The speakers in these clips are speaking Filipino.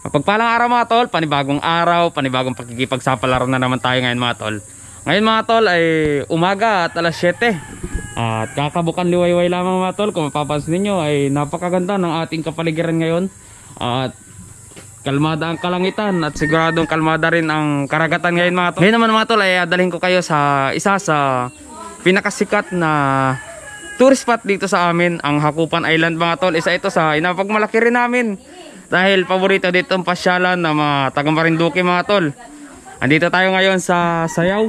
Pagpalang araw mga tol, panibagong araw, panibagong pagkikipagsapalaro na naman tayo ngayon mga tol. Ngayon mga tol ay umaga at alas 7. At kakabukan liwayway lamang mga tol. Kung mapapansin ninyo ay napakaganda ng ating kapaligiran ngayon. At kalmada ang kalangitan at siguradong kalmada rin ang karagatan ngayon mga tol. Ngayon naman mga tol ay dalhin ko kayo sa isa sa pinakasikat na tourist spot dito sa amin, ang Hakupan Island mga tol. Isa ito sa inapagmalaki rin namin. Dahil paborito dito ang pasyalan ng mga taga Marinduque mga tol. Andito tayo ngayon sa Sayaw.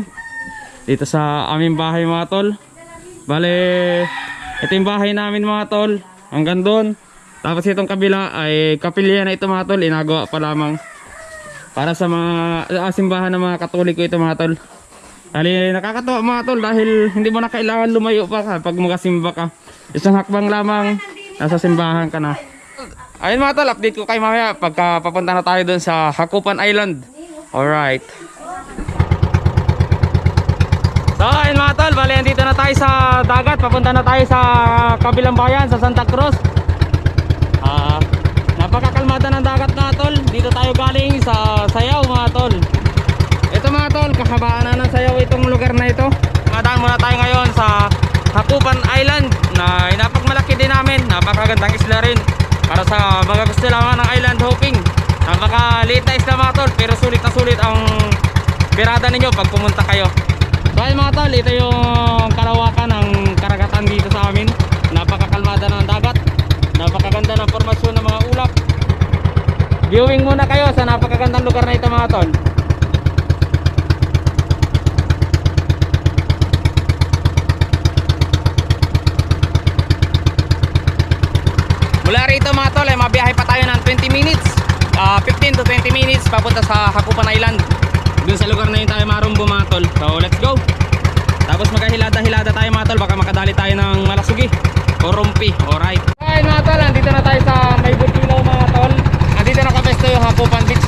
Dito sa aming bahay mga tol. Bale, ito yung bahay namin mga tol. Hanggang doon. Tapos itong kabila ay kapilya na ito mga tol. Inagawa pa lamang. Para sa mga ah, simbahan ng mga katoliko ito mga tol. Ali, nakakatawa mga tol dahil hindi mo na kailangan lumayo pa ka pag magasimba ka. Isang hakbang lamang, nasa simbahan ka na. Ayun mga tol, update ko kayo mamaya pagka papunta na tayo doon sa Hakupan Island. Alright. So ayun mga tol, bali andito na tayo sa dagat. Papunta na tayo sa kabilang bayan, sa Santa Cruz. Ah, napakakalmada ng dagat mga tol. Dito tayo galing sa Sayaw mga tol. Ito mga tol, kahabaan na ng sayaw itong lugar na ito. Madaan muna tayo ngayon sa Hakupan Island na inapagmalaki din namin. Napakagandang isla rin. Para sa mga gusto lamang ng island hopping. Napakaliit na isla mga tol, pero sulit na sulit ang pirada ninyo pag pumunta kayo. So mga tol, ito yung kalawakan ng karagatan dito sa amin. Napakakalmada ng dagat. Napakaganda ng formasyon ng mga ulap. Viewing muna kayo sa napakagandang lugar na ito mga tol. Mula rito mga tol, eh, mabiyahe pa tayo ng 20 minutes. Ah, 15 to 20 minutes papunta sa Hakupan Island. Dun sa lugar na yun tayo marumbo mga tol. So let's go. Tapos magkahilada-hilada tayo mga tol. Baka makadali tayo ng malasugi o rumpi. Alright. Alright mga tol, andito na tayo sa may mga tol. Andito na kapesto yung Hakupan Beach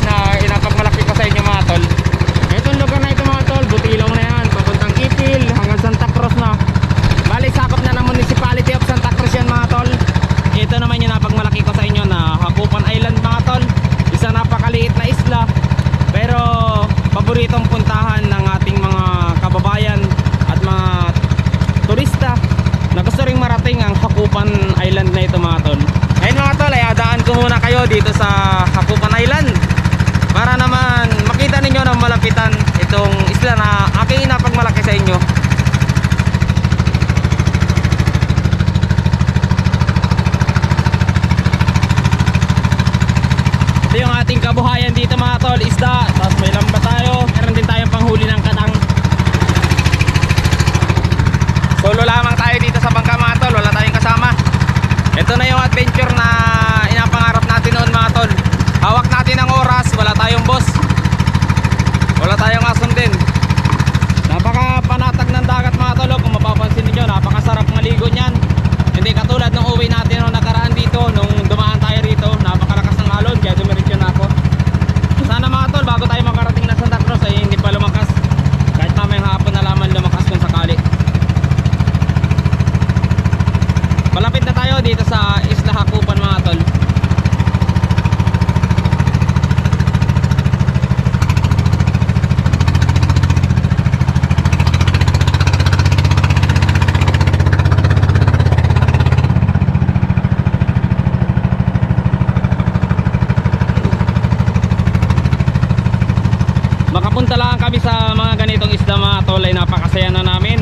Makapunta lang kami sa mga ganitong isda mga tol ay napakasaya na namin.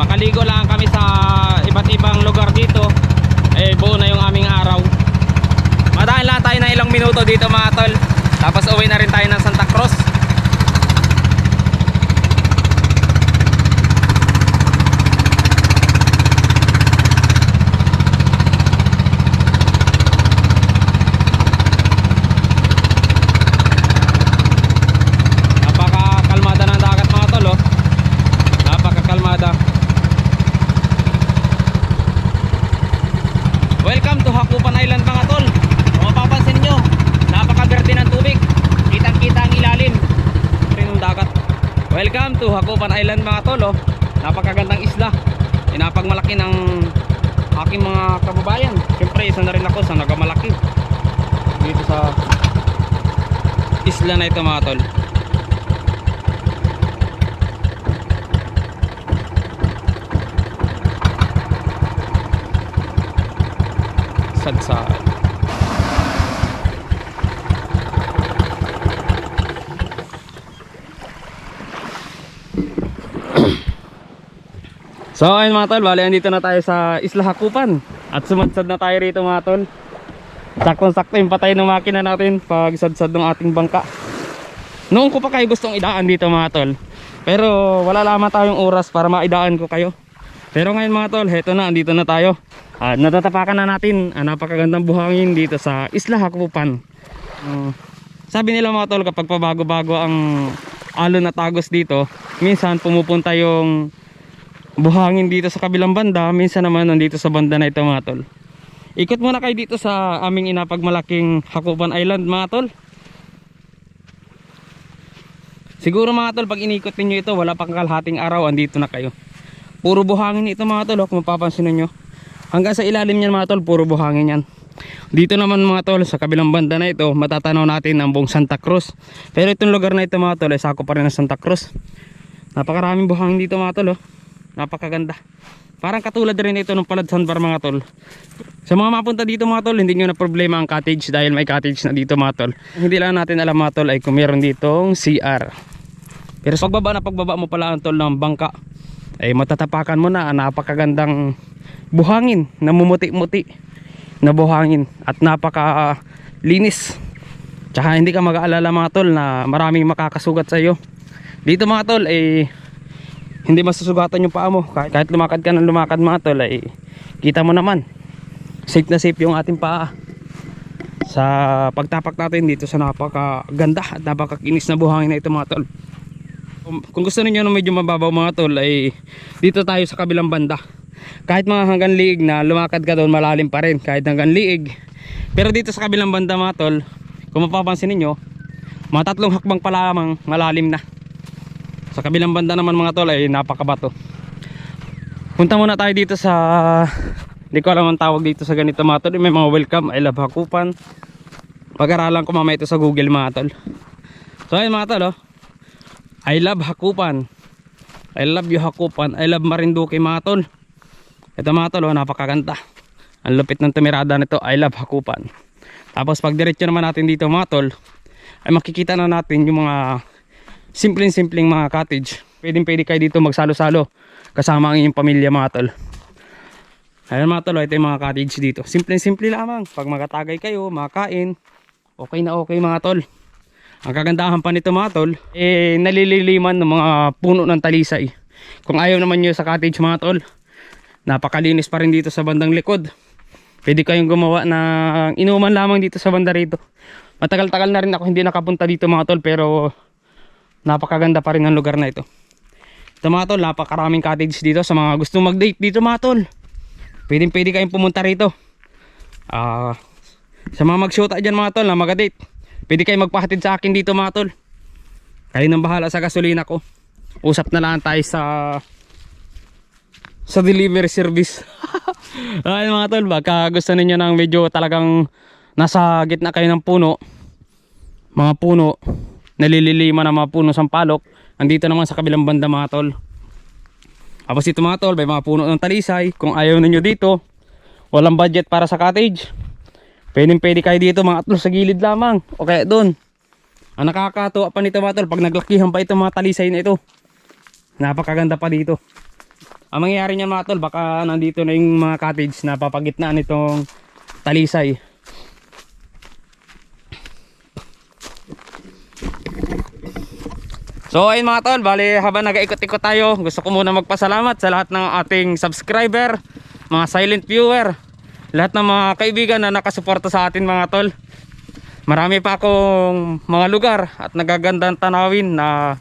Makaligo lang kami sa iba't ibang lugar dito. Eh buo na yung aming araw. Madaan lang tayo ng ilang minuto dito mga tol. Tapos uwi na rin tayo ng Santa Cruz. Napakakalmada ng dagat mga tol oh. Napakakalmada. Welcome to Hakupan Island mga tol. Kung mapapansin nyo, napakaberde ng tubig. Kitang kita ang ilalim. Rin ng dagat. Welcome to Hakupan Oh. Napakagandang isla. Inapagmalaki ng aking mga kababayan. Siyempre, isa na rin ako sa nagamalaki. Dito sa isla na ito mga tol. Sadsad. So ayun mga tol, bali andito na tayo sa Isla Hakupan. At sumadsad na tayo rito mga tol. Saktong sakto yung patay ng makina natin pag sadsad ng ating bangka. Noong ko pa kayo gustong idaan dito mga tol. Pero wala lamang tayong oras para maidaan ko kayo. Pero ngayon mga tol, heto na, andito na tayo. At natatapakan na natin ang napakagandang buhangin dito sa Isla Hakupan. Uh, Sabi nila mga tol kapag pabago-bago ang alon na tagos dito Minsan pumupunta yung buhangin dito sa kabilang banda minsan naman nandito sa banda na ito mga tol. Ikot muna kayo dito sa aming inapagmalaking Hakuban Island mga tol. Siguro mga tol pag inikot ninyo ito wala pang kalahating araw andito na kayo. Puro buhangin ito mga tol oh, kung mapapansin nyo hanggang sa ilalim yan mga tol puro buhangin yan. Dito naman mga tol sa kabilang banda na ito matatanaw natin ang buong Santa Cruz. Pero itong lugar na ito mga tol ay sako pa rin ng Santa Cruz. Napakaraming buhangin dito mga tol oh napakaganda. Parang katulad rin ito ng Paladsan Bar mga tol. Sa mga mapunta dito mga tol hindi nyo na problema ang cottage dahil may cottage na dito mga tol. Hindi lang natin alam mga tol ay kung meron ditong CR pero sa pagbaba na pagbaba mo pala ang tol ng bangka ay matatapakan mo na ang napakagandang buhangin na mumuti-muti na buhangin at napaka linis tsaka hindi ka mag-aalala mga tol na maraming makakasugat sa iyo dito mga tol ay hindi masusugatan yung paa mo. Kahit, kahit lumakad ka ng lumakad mga tol ay kita mo naman. Safe na safe yung ating paa. Sa pagtapak natin dito sa napakaganda at napakakinis na buhangin na ito mga tol. Kung, kung gusto niyo ng medyo mababaw mga tol ay dito tayo sa kabilang banda. Kahit mga hanggang liig na lumakad ka doon malalim pa rin. Kahit hanggang liig. Pero dito sa kabilang banda mga tol kung mapapansin niyo mga tatlong hakbang pa lamang malalim na sa kabilang banda naman mga tol ay napakabato. Punta muna tayo dito sa hindi ko alam ang tawag dito sa ganito mga tol. May mga welcome I love Hakupan. Pag-aralan ko mamaya ito sa google mga tol. So ayun mga tol oh. I love Hakupan. I love you Hakupan. I love Marinduque mga tol. Ito mga tol oh, napakaganda. Ang lupit ng tumirada nito I love Hakupan. Tapos pag diretso naman natin dito mga tol ay makikita na natin yung mga simpleng-simpleng mga cottage. Pwedeng pwede kayo dito magsalo-salo kasama ang inyong pamilya mga tol. Ayan mga tol, ito yung mga cottage dito. Simpleng-simple lamang. Pag magatagay kayo, makain, okay na okay mga tol. Ang kagandahan pa nito mga tol, eh nalililiman ng mga puno ng talisay. Kung ayaw naman nyo sa cottage mga tol, napakalinis pa rin dito sa bandang likod. Pwede kayong gumawa ng inuman lamang dito sa banda rito. Matagal-tagal na rin ako hindi nakapunta dito mga tol pero napakaganda pa rin ang lugar na ito. Ito mga tol napakaraming cottage dito sa mga gusto mag-date dito mga tol. Pwedeng pwede kayong pumunta rito. Ah, sa mga mag-shoota dyan mga tol na mag-date pwede kayong magpahatid sa akin dito mga tol. Kayo nang bahala sa gasolina ko. Usap na lang tayo sa sa delivery service. Ay mga tol baka gusto ninyo ng medyo talagang nasa gitna kayo ng puno. Mga puno nalililima ng mga puno sampalok andito naman sa kabilang banda mga tol. Tapos dito mga tol may mga puno ng talisay. Kung ayaw ninyo dito walang budget para sa cottage. Pwedeng pwede kayo dito mga tol sa gilid lamang. O kaya doon. Ang nakakatuwa pa nito mga tol pag naglakihan pa ito mga talisay na ito. Napakaganda pa dito. Ang mangyayari niyan mga tol baka nandito na yung mga cottage na papagitnaan nitong talisay So ayun mga tol, bali habang nag-ikot-ikot tayo, gusto ko muna magpasalamat sa lahat ng ating subscriber, mga silent viewer, lahat ng mga kaibigan na nakasuporta sa atin mga tol. Marami pa akong mga lugar at nagagandang tanawin na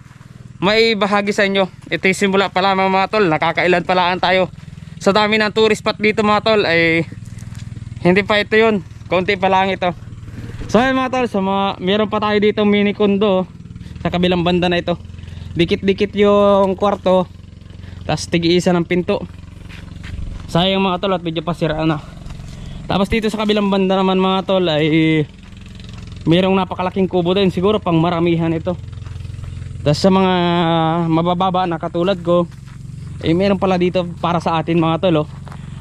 may bahagi sa inyo. Ito yung simula pa lamang mga tol, nakakailan palaan tayo. Sa dami ng tourist spot dito mga tol ay hindi pa ito yun, konti pa lang ito. So ayun mga tol, sa mga, meron pa tayo dito mini condo sa kabilang banda na ito. Dikit-dikit yung kwarto. Tapos tigi-isa ng pinto. Sayang mga tol at medyo pasira na. Tapos dito sa kabilang banda naman mga tol ay mayroong napakalaking kubo din. Siguro pang maramihan ito. Tapos sa mga mabababa na katulad ko eh meron pala dito para sa atin mga tol oh.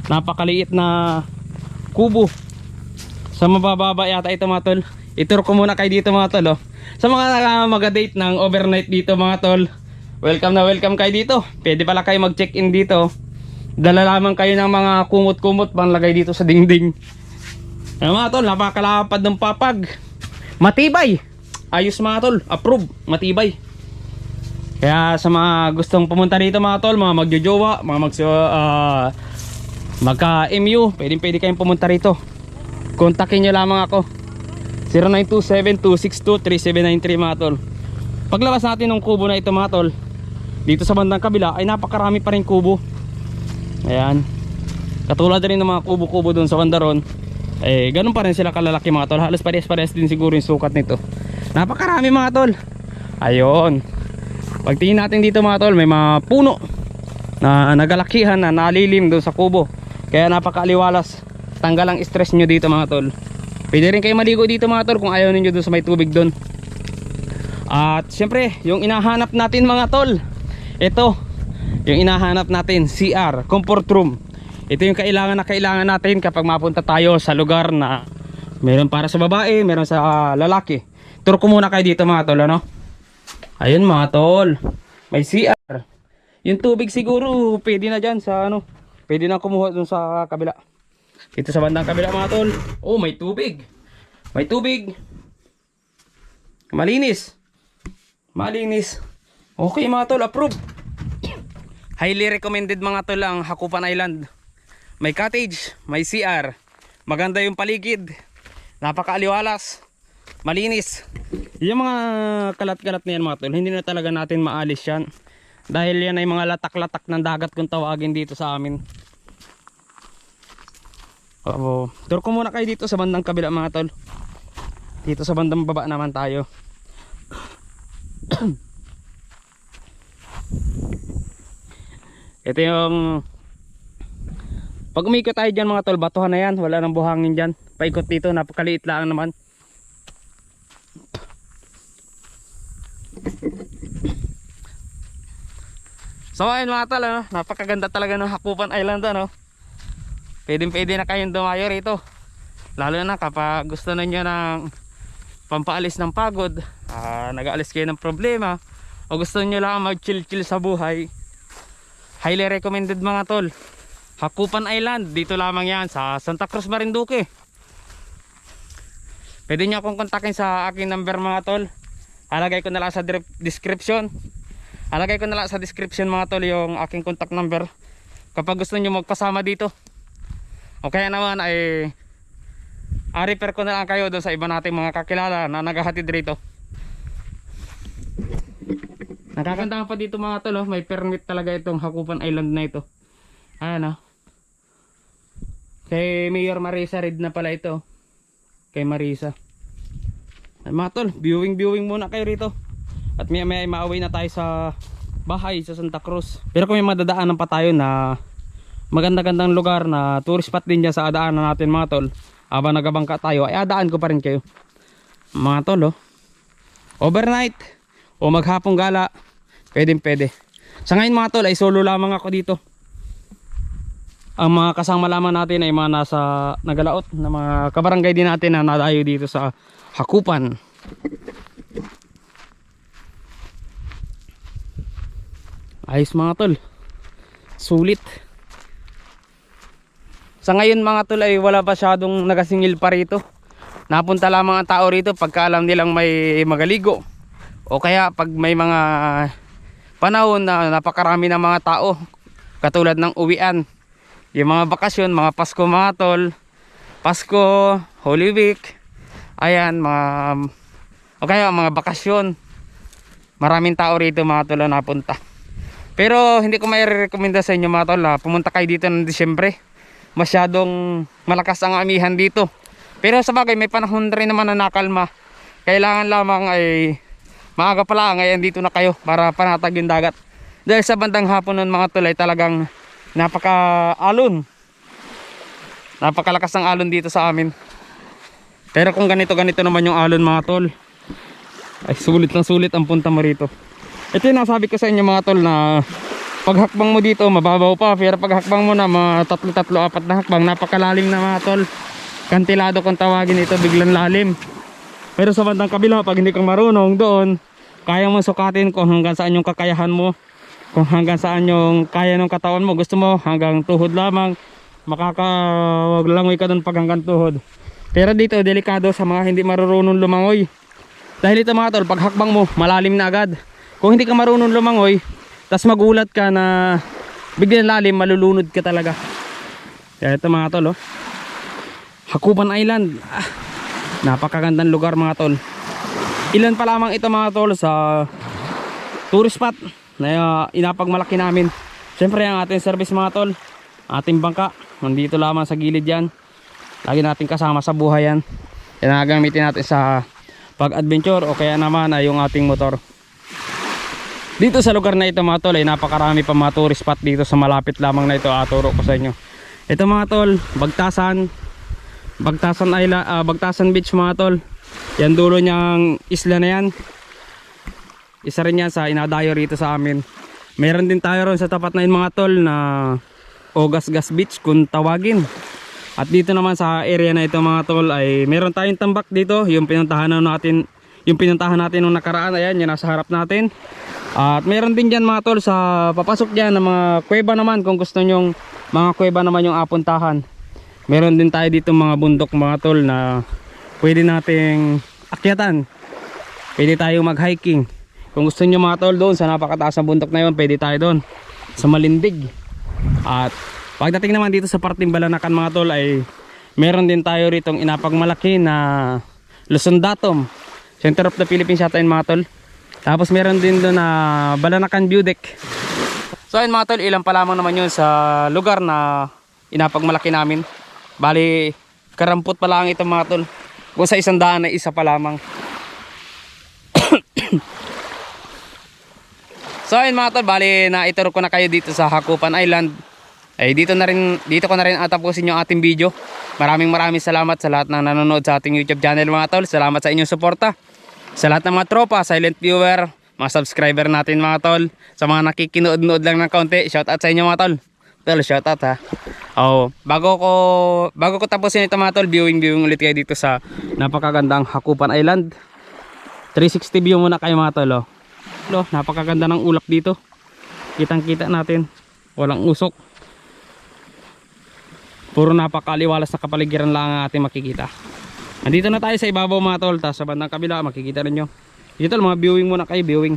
napakaliit na kubo. Sa mabababa yata ito mga tol ituro ko muna kayo dito mga tol oh. sa mga uh, mag-date ng overnight dito mga tol welcome na welcome kayo dito. Pwede pala kayo mag check in dito. Dala lamang kayo ng mga kumot-kumot panglagay dito sa dingding. Ayan mga tol napakalapad ng papag. Matibay. Ayos mga tol. Approve. Matibay. Kaya sa mga gustong pumunta dito mga tol, mga magjojowa, mga mag uh, magka MU, pwedeng pwede kayong pumunta rito. Kontakin nyo lamang ako. 0927-262-3793 mga tol. Paglabas natin ng kubo na ito mga tol, dito sa bandang kabila ay napakarami pa rin kubo. Ayan. Katulad rin ng mga kubo-kubo doon sa bandaron. Eh, ganun pa rin sila kalalaki mga tol. Halos parehas-parehas din siguro yung sukat nito. Napakarami mga tol. Ayun. Pagtingin natin dito mga tol, may mga puno na nagalakihan na nalilim doon sa kubo. Kaya napakaaliwalas. Tanggal ang stress nyo dito mga tol. Pwede rin kayo maligo dito mga tol kung ayaw ninyo doon sa may tubig doon. At syempre, yung inahanap natin mga tol. Ito, yung inahanap natin, CR, comfort room. Ito yung kailangan na kailangan natin kapag mapunta tayo sa lugar na meron para sa babae, meron sa ah, lalaki. Turo ko muna kayo dito mga tol, ano? Ayun mga tol. May CR. Yung tubig siguro pwede na dyan sa ano. Pwede na kumuha dun sa kabila. Dito sa bandang kabila mga tol. Oh may tubig. May tubig. Malinis. Malinis. Okay mga tol approve. Highly recommended mga tol ang Hakupan Island. May cottage, may CR. Maganda yung paligid. Napakaaliwalas. Malinis. Yung mga kalat-kalat na yan mga tol, hindi na talaga natin maalis yan. Dahil yan ay mga latak-latak ng dagat kung tawagin dito sa amin. Oo. Tour ko muna kayo dito sa bandang kabila mga tol. Dito sa bandang baba naman tayo. Ito yung pag umikot tayo dyan mga tol, batuhan na yan. Wala nang buhangin dyan. Paikot dito, napakaliit lang naman. So ayun mga tol, ano? napakaganda talaga ng Hakupan Island ano. Pwede pwede na kayong dumayo rito. Lalo na kapag gusto na nyo ng pampaalis ng pagod, ah, nag-aalis kayo ng problema, o gusto nyo lang mag chill chill sa buhay. Highly recommended mga tol. Hakupan Island, dito lamang yan sa Santa Cruz Marinduque. Pwede nyo akong kontakin sa aking number mga tol. Alagay ko na lang sa description. Alagay ko na lang sa description mga tol yung aking contact number. Kapag gusto nyo magpasama dito. O kaya naman ay a-refer ko na lang kayo doon sa iba nating mga kakilala na naghahatid rito. Nakakantahan pa dito mga tol, oh. may permit talaga itong Hakupan Island na ito. Ayan oh. Kay Mayor Marisa Reed na pala ito. Kay Marisa. Ay, mga tol, viewing viewing muna kayo rito. At may may maaway na tayo sa bahay sa Santa Cruz. Pero kung may madadaanan pa tayo na maganda-gandang lugar na tourist spot din dyan sa adaanan natin mga tol. Habang nagabangka tayo, ay adaan ko pa rin kayo. Mga tol oh. Overnight o maghapong gala, pwedeng pwede. Sa ngayon mga tol ay solo lamang ako dito. Ang mga kasama lamang natin ay mga nasa nagalaot na mga kabarangay din natin na nadayo dito sa Hakupan. Ayos mga tol. Sulit. Sa ngayon mga tol ay wala pa syadong nagasingil pa rito. Napunta lamang ang tao rito pagka alam nilang may magaligo. O kaya pag may mga panahon na napakarami ng mga tao. Katulad ng uwian. Yung mga bakasyon, mga Pasko mga tol. Pasko, Holy Week. Ayan, mga o kaya mga bakasyon. Maraming tao rito mga tol na napunta. Pero hindi ko may rekomenda sa inyo mga tol ha. Pumunta kayo dito ng Disyembre. Masyadong malakas ang amihan dito. Pero sa bagay may panahon rin naman na nakalma. Kailangan lamang ay maaga pala ngayon dito na kayo para panatag yung dagat. Dahil sa bandang hapon nun mga tol ay talagang napaka alon. Napakalakas ng alon dito sa amin. Pero kung ganito ganito naman yung alon mga tol, ay sulit na sulit ang punta mo rito. Ito yung nasabi ko sa inyo mga tol na paghakbang mo dito mababaw pa pero paghakbang mo na mga tatlo tatlo apat na hakbang napakalalim na mga tol. Kantilado kung tawagin ito biglang lalim. Pero sa bandang kabila pag hindi kang marunong doon, kaya mo sukatin kung hanggang saan yung kakayahan mo. Kung hanggang saan yung kaya ng katawan mo. Gusto mo hanggang tuhod lamang. Makakalangoy ka doon pag hanggang tuhod. Pero dito delikado sa mga hindi marunong lumangoy. Dahil ito mga tol, pag hakbang mo, malalim na agad. Kung hindi ka marunong lumangoy, tas magulat ka na biglang lalim, malulunod ka talaga. Kaya ito mga tol, oh. Hakuban Island. Ah, napakagandang lugar mga tol. Ilan pa lamang ito mga tol sa tourist spot na uh, inapagmalaki namin. Siyempre ang ating service mga tol, ating bangka, nandito lamang sa gilid yan. Lagi natin kasama sa buhay yan. Yan ang gagamitin natin sa pag-adventure o kaya naman ay yung ating motor. Dito sa lugar na ito mga tol ay napakarami pa mga tourist spot dito sa malapit lamang na ito aturo ko sa inyo. Ito mga tol, Bagtasan, Bagtasan Island, ah, Bagtasan Beach mga tol. Yan dulo niyang isla na yan. Isa rin yan sa inadayo rito sa amin. Meron din tayo ron sa tapat na yun mga tol na Ogas Gas Beach kung tawagin. At dito naman sa area na ito mga tol ay meron tayong tambak dito. Yung pinuntahan na natin, yung pinuntahan natin nung nakaraan ayan, yung nasa harap natin. At meron din dyan mga tol sa papasok dyan ng mga kuweba naman kung gusto nyong mga kuweba naman yung apuntahan. Meron din tayo dito mga bundok mga tol na pwede nating akyatan. Pwede tayo mag-hiking. Kung gusto nyo mga tol doon sa napakataas na bundok na yun, pwede tayo doon. Sa Malindig. At pagdating naman dito sa parting Balanakan mga tol ay meron din tayo ritong inapagmalaki na Luzon Datum. Center of the Philippines yata yun mga tol. Tapos meron din doon na Balanakan View. So ayun mga tol, ilan pa lamang naman yun sa lugar na inapagmalaki namin. Bali, karampot pa lang ito mga tol. Kung sa isang daan na isa pa lamang. so ayun mga tol, bali na ituro ko na kayo dito sa Hakupan Island. Ay dito na rin dito ko na rin atapusin yung ating video. Maraming maraming salamat sa lahat ng nanonood sa ating YouTube channel mga tol. Salamat sa inyong suporta. Sa lahat ng mga tropa, silent viewer, mga subscriber natin mga tol. Sa mga nakikinood-nood lang ng kaunti, shout out sa inyo mga tol. Tol, shout out ha. Oh, bago ko bago ko tapusin ito mga tol, viewing viewing ulit kayo dito sa napakagandang Hakupan Island. 360 view muna kayo mga tol. Oh. Lo, napakaganda ng ulap dito. Kitang-kita natin. Walang usok. Puro napakaliwalas na kapaligiran lang ang ating makikita. Andito na tayo sa ibabaw mga tol. Tapos sa bandang kabila makikita rin nyo. Dito mga viewing muna kayo. Viewing.